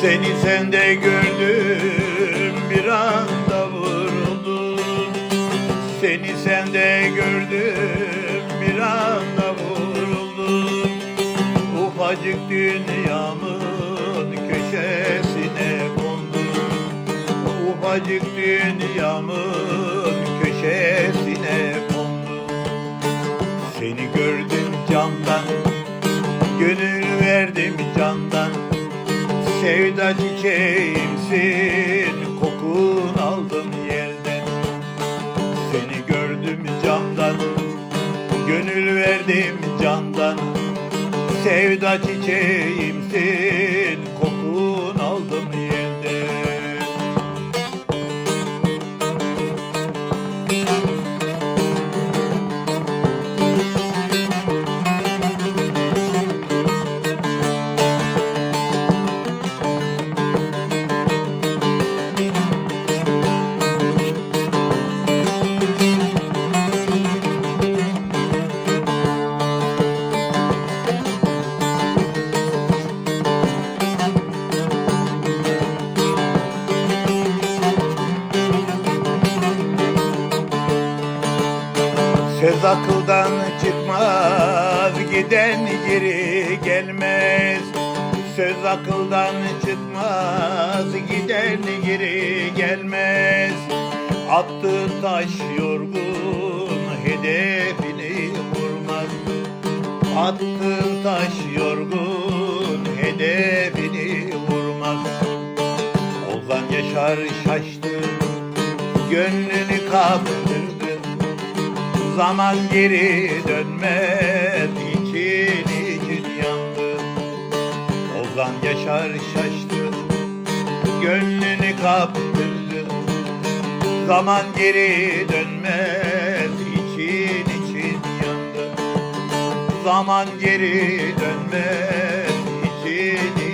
Seni sende gördüm bir anda vuruldum. Seni sende gördüm bir anda vuruldum. Ufacık dünyamın köşesine kondum. Ufacık dünyamın köşesine kondum. Seni gördüm camdan Gönül verdim candan. Sevda çiçeğimsin Kokun aldım yerden. Seni gördüm camdan Gönül verdim candan. Sevda çiçeğimsin Söz akıldan çıkmaz giden geri gelmez. Söz akıldan çıkmaz giden geri gelmez. Attığı taş yorgun hedefini vurmaz. Attığın taş yorgun hedefini vurmaz. Ozan Yaşar şaştı Gönlünü kaptırdı Zaman geri dönmez için için yandı Ozan Yaşar şaştı Gönlünü kaptırdı. Zaman geri dönmez için için yandı Zaman geri dönmez için